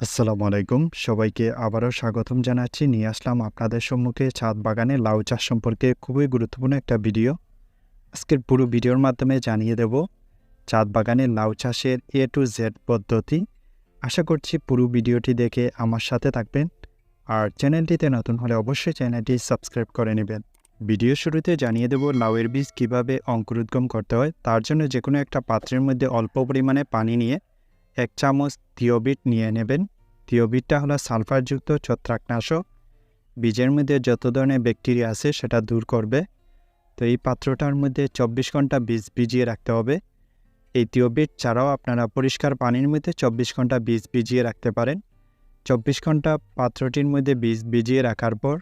আসসালামু আলাইকুম। সবাইকে আবারও স্বাগতম জানাচ্ছি। নিয়ে আসলাম আপনাদের সম্মুখে ছাদ বাগানে লাউ চাষ সম্পর্কে খুবই গুরুত্বপূর্ণ একটা ভিডিও। আজকের পুরো ভিডিওর মাধ্যমে জানিয়ে দেব, ছাদ বাগানে লাউ চাষের এ টু জেড পদ্ধতি। আশা করছি পুরো ভিডিওটি দেখে আমার সাথে থাকবেন। আর চ্যানেলটিতে নতুন হলে অবশ্যই চ্যানেলটি সাবস্ক্রাইব করে নেবেন। ভিডিও শুরুতে জানিয়ে দেব, লাউয়ের বীজ কীভাবে অঙ্কুরোদ্গম করতে হয়। তার জন্য যে কোনো একটা পাত্রের মধ্যে অল্প পরিমাণে পানি নিয়ে এক চামচ থিওবিট নিয়ে নেবেন। থিওবিটটা হলো সালফারযুক্ত ছত্রাকনাশক। বীজের মধ্যে যত ধরনের ব্যাকটেরিয়া আছে সেটা দূর করবে। তো এই পাত্রটার মধ্যে চব্বিশ ঘণ্টা বীজ ভিজিয়ে রাখতে হবে। এই থিওবিট ছাড়াও আপনারা পরিষ্কার পানির মধ্যে চব্বিশ ঘণ্টা বীজ ভিজিয়ে রাখতে পারেন। চব্বিশ ঘণ্টা পাত্রটির মধ্যে বীজ ভিজিয়ে রাখার পর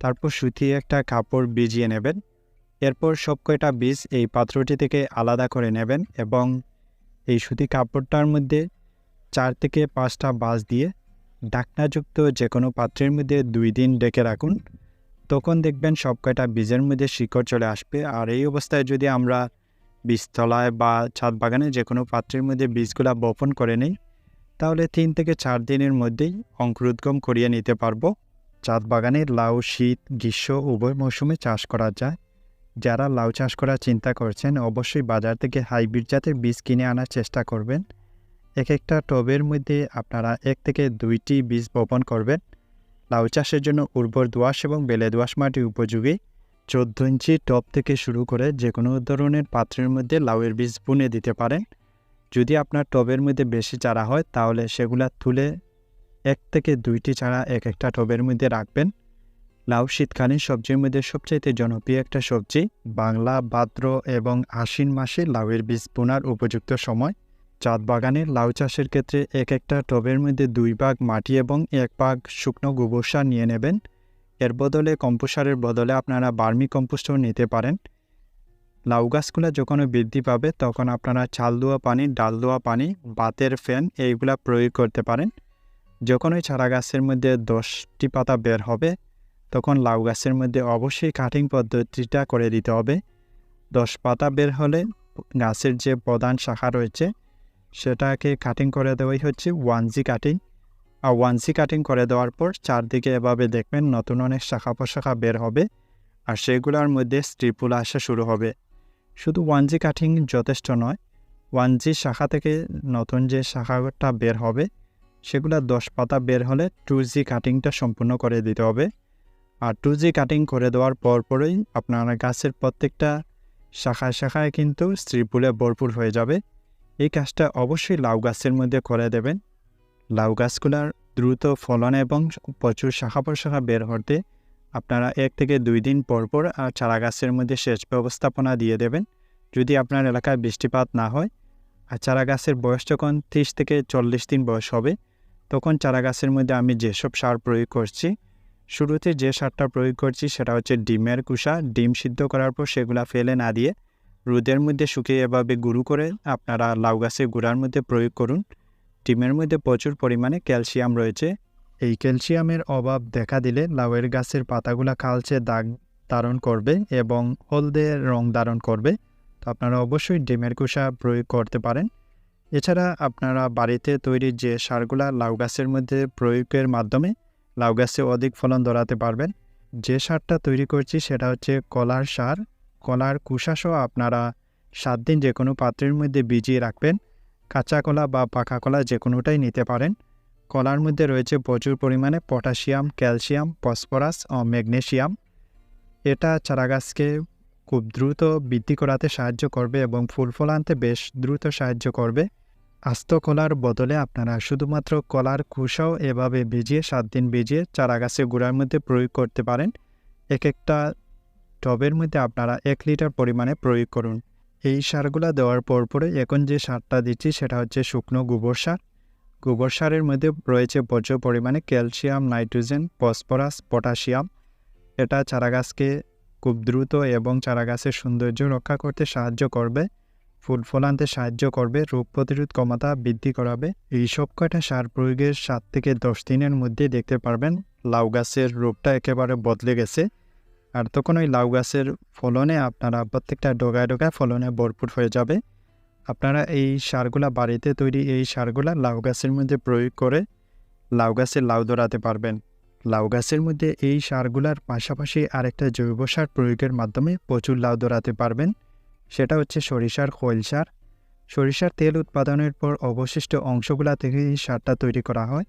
তারপর সুতিয়ে একটা কাপড় ভিজিয়ে নেবেন। এরপর সব কয়টা বীজ এই পাত্রটি থেকে আলাদা করে নেবেন এবং এই সুতি কাপড়টার মধ্যে চার থেকে পাঁচটা বাঁশ দিয়ে ঢাকনাযুক্ত যে কোনো পাত্রের মধ্যে দুই দিন ডেকে রাখুন। তখন দেখবেন সব কয়টা বীজের মধ্যে শিকড় চলে আসবে। আর এই অবস্থায় যদি আমরা বীজতলায় বা ছাদ বাগানে যে কোনো পাত্রের মধ্যে বীজগুলা বপন করে নিই, তাহলে তিন থেকে চার দিনের মধ্যেই অঙ্কুরোদ্গম করিয়ে নিতে পারব। ছাদ বাগানে লাউ, শীত, গ্রীষ্ম, উভয় মৌসুমে চাষ করা যায়। যারা লাউ চাষ করার চিন্তা করছেন, অবশ্যই বাজার থেকে হাইব্রিড জাতের বীজ কিনে আনার চেষ্টা করবেন। এক একটা টবের মধ্যে আপনারা এক থেকে দুইটি বীজ বপন করবেন। লাউ চাষের জন্য উর্বর দোয়াশ এবং বেলে দোয়াশ মাটি উপযোগী। চোদ্দ ইঞ্চি টব থেকে শুরু করে যে কোনো ধরনের পাত্রের মধ্যে লাউয়ের বীজ বুনে দিতে পারেন। যদি আপনার টবের মধ্যে বেশি চারা হয়, তাহলে সেগুলা তুলে এক থেকে দুইটি চারা এক একটা টবের মধ্যে রাখবেন। লাউ শীতকালীন সবজির মধ্যে সবচাইতে জনপ্রিয় একটা সবজি বাংলা ভাদ্র এবং আশ্বিন মাসে লাউয়ের বীজ বোনার উপযুক্ত সময়। চাঁদ বাগানের লাউ চাষের ক্ষেত্রে এক একটা টবের মধ্যে দুই ভাগ মাটি এবং এক ভাগ শুকনো গোবর সার নিয়ে নেবেন। এর বদলে কম্পোসারের বদলে আপনারা বার্মি কম্পোস্টও নিতে পারেন। লাউ গাছগুলো যখন বৃদ্ধি পাবে, তখন আপনারা চাল দেওয়া পানি, ডাল দেওয়া পানি, বাতের ফ্যান এইগুলা প্রয়োগ করতে পারেন। যখন ওই চারা গাছের মধ্যে দশটি পাতা বের হবে তখন লাউ গাছের মধ্যে অবশ্যই কাটিং পদ্ধতিটা করে দিতে হবে। দশ পাতা বের হলে গাছের যে প্রধান শাখা রয়েছে, সেটাকে কাটিং করে দেওয়াই হচ্ছে ওয়ান জি কাটিং আর ওয়ান জি কাটিং করে দেওয়ার পর চারদিকে এভাবে দেখবেন নতুন অনেক শাখা প্রশাখা বের হবে আর সেগুলোর মধ্যে স্ট্রিপুল আসা শুরু হবে। শুধু ওয়ান জি কাটিং যথেষ্ট নয় ওয়ান জি শাখা থেকে নতুন যে শাখাটা বের হবে, সেগুলো দশ পাতা বের হলে টু জি কাটিংটা সম্পূর্ণ করে দিতে হবে। আর টু জি কাটিং করে দেওয়ার পর পরেই আপনার গাছের প্রত্যেকটা শাখায় শাখায় কিন্তু স্ত্রীপুলে ভরপুর হয়ে যাবে। এই কাজটা অবশ্যই লাউ গাছের মধ্যে করে দেবেন। লাউ গাছগুলার দ্রুত ফলন এবং প্রচুর শাখা প্রশাখা বের হতে আপনারা এক থেকে দুই দিন পর পর আর চারা গাছের মধ্যে সেচ ব্যবস্থাপনা দিয়ে দেবেন। যদি আপনার এলাকায় বৃষ্টিপাত না হয় আর চারা গাছের বয়স যখন ত্রিশ থেকে চল্লিশ দিন বয়স হবে, তখন চারা গাছের মধ্যে আমি যেসব সার প্রয়োগ করছি শুরুতে যে সারটা প্রয়োগ করছি সেটা হচ্ছে ডিমের কুসা। ডিম সিদ্ধ করার পর সেগুলা ফেলে না দিয়ে রোদের মধ্যে শুকিয়ে এভাবে গুঁড়ো করে আপনারা লাউ গাছের গুঁড়ার মধ্যে প্রয়োগ করুন। ডিমের মধ্যে প্রচুর পরিমাণে ক্যালসিয়াম রয়েছে। এই ক্যালসিয়ামের অভাব দেখা দিলে লাউয়ের গাছের পাতাগুলা কালচে দাগ ধারণ করবে এবং হলদে রং ধারণ করবে। তো আপনারা অবশ্যই ডিমের কুসা প্রয়োগ করতে পারেন। এছাড়া আপনারা বাড়িতে তৈরি যে সারগুলা লাউ গাছের মধ্যে প্রয়োগের মাধ্যমে লাউ গাছে অধিক ফলন ধরাতে পারবেন। যে সারটা তৈরি করছি সেটা হচ্ছে কলার সার। কলার কুশাসহ আপনারা সাত দিন যে কোনো পাত্রের মধ্যে ভিজিয়ে রাখবেন। কাঁচা কলা বা পাকা কলা যে কোনোটাই নিতে পারেন। কলার মধ্যে রয়েছে প্রচুর পরিমাণে পটাশিয়াম, ক্যালসিয়াম, ফসফরাস ও ম্যাগনেশিয়াম এটা চারা গাছকে খুব দ্রুত বৃদ্ধি করাতে সাহায্য করবে এবং ফুল ফল আনতে বেশ দ্রুত সাহায্য করবে। আস্ত কলার বদলে আপনারা শুধুমাত্র কলার কুসাও এভাবে ভিজিয়ে সাত দিন ভিজিয়ে চারা গাছের গুঁড়ার মধ্যে প্রয়োগ করতে পারেন। এক একটা টবের মধ্যে আপনারা এক লিটার পরিমাণে প্রয়োগ করুন। এই সারগুলো দেওয়ার পর পরে এখন যে সারটা দিচ্ছি সেটা হচ্ছে শুকনো গোবর সার। গোবর সারের মধ্যে রয়েছে প্রচুর পরিমাণে ক্যালসিয়াম, নাইট্রোজেন, ফসফরাস, পটাশিয়াম। এটা চারা গাছকে খুব দ্রুত এবং চারা গাছের সৌন্দর্য রক্ষা করতে সাহায্য করবে। ফুল ফলানতে সাহায্য করবে, রোগ প্রতিরোধ ক্ষমতা বৃদ্ধি করাবে। এই সব কয়টা সার প্রয়োগের সাত থেকে দশ দিনের মধ্যে দেখতে পারবেন। লাউ গাছের রোগটা একেবারে বদলে গেছে। আর তখন ওই লাউ গাছের ফলনে আপনারা প্রত্যেকটা ডোগায় ডোগায় ফলনে ভরপুর হয়ে যাবে। আপনারা এই সারগুলা বাড়িতে তৈরি এই সারগুলা লাউ গাছের মধ্যে প্রয়োগ করে লাউ গাছে লাউ ধরাতে পারবেন। লাউ গাছের মধ্যে এই সারগুলার পাশাপাশি আরেকটা জৈব সার প্রয়োগের মাধ্যমে প্রচুর লাউ ধরাতে পারবেন। সেটা হচ্ছে সরিষার খৈল সার। সরিষার তেল উৎপাদনের পর অবশিষ্ট অংশগুলা থেকে এই সারটা তৈরি করা হয়।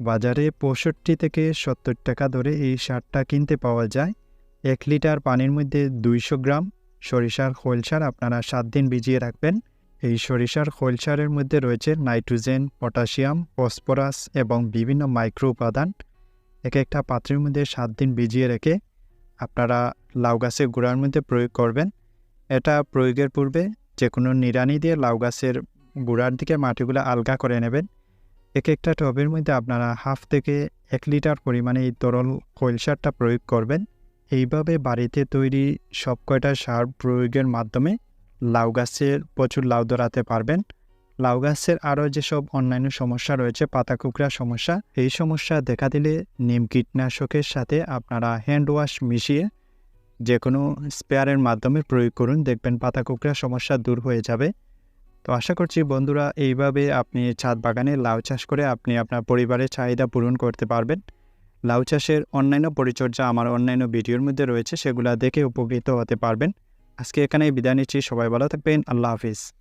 বাজারে পঁয়ষট্টি থেকে সত্তর টাকা ধরে এই সারটা কিনতে পাওয়া যায়। এক লিটার পানির মধ্যে দুইশো গ্রাম সরিষার খৈল সার আপনারা সাত দিন ভিজিয়ে রাখবেন। এই সরিষার খৈল সারের মধ্যে রয়েছে নাইট্রোজেন, পটাশিয়াম, ফসফরাস এবং বিভিন্ন মাইক্রো উপাদান এক একটা পাত্রের মধ্যে সাত দিন ভিজিয়ে রেখে আপনারা লাউ গাছের গোড়ার মধ্যে প্রয়োগ করবেন। এটা প্রয়োগের পূর্বে যে কোনো নিড়ানি দিয়ে লাউ গাছের গোড়ার দিকে মাটিগুলো আলগা করে নেবেন। এক একটা টবের মধ্যে আপনারা হাফ থেকে এক লিটার পরিমাণে এই তরল খৈল সারটা প্রয়োগ করবেন। এইভাবে বাড়িতে তৈরি সব কয়টা সার প্রয়োগের মাধ্যমে লাউ গাছের প্রচুর লাউ ধরাতে পারবেন। লাউ গাছের আরও যেসব অন্যান্য সমস্যা রয়েছে পাতা কুকড়া সমস্যা, এই সমস্যা দেখা দিলে নিম কীটনাশকের সাথে আপনারা হ্যান্ড ওয়াশ মিশিয়ে যে কোনো স্পেয়ারের মাধ্যমে প্রয়োগ করুন, দেখবেন পাতা কুকড়া সমস্যা দূর হয়ে যাবে। তো আশা করছি বন্ধুরা, এইভাবে আপনি ছাদ বাগানে লাউ চাষ করে আপনি আপনার পরিবারের চাহিদা পূরণ করতে পারবেন। লাউ চাষের অন্যান্য পরিচর্যা আমার অন্যান্য ভিডিওর মধ্যে রয়েছে, সেগুলো দেখে উপকৃত হতে পারবেন। আজকে এখানেই বিদায় নিচ্ছি, সবাই ভালো থাকবেন, আল্লাহ হাফিজ।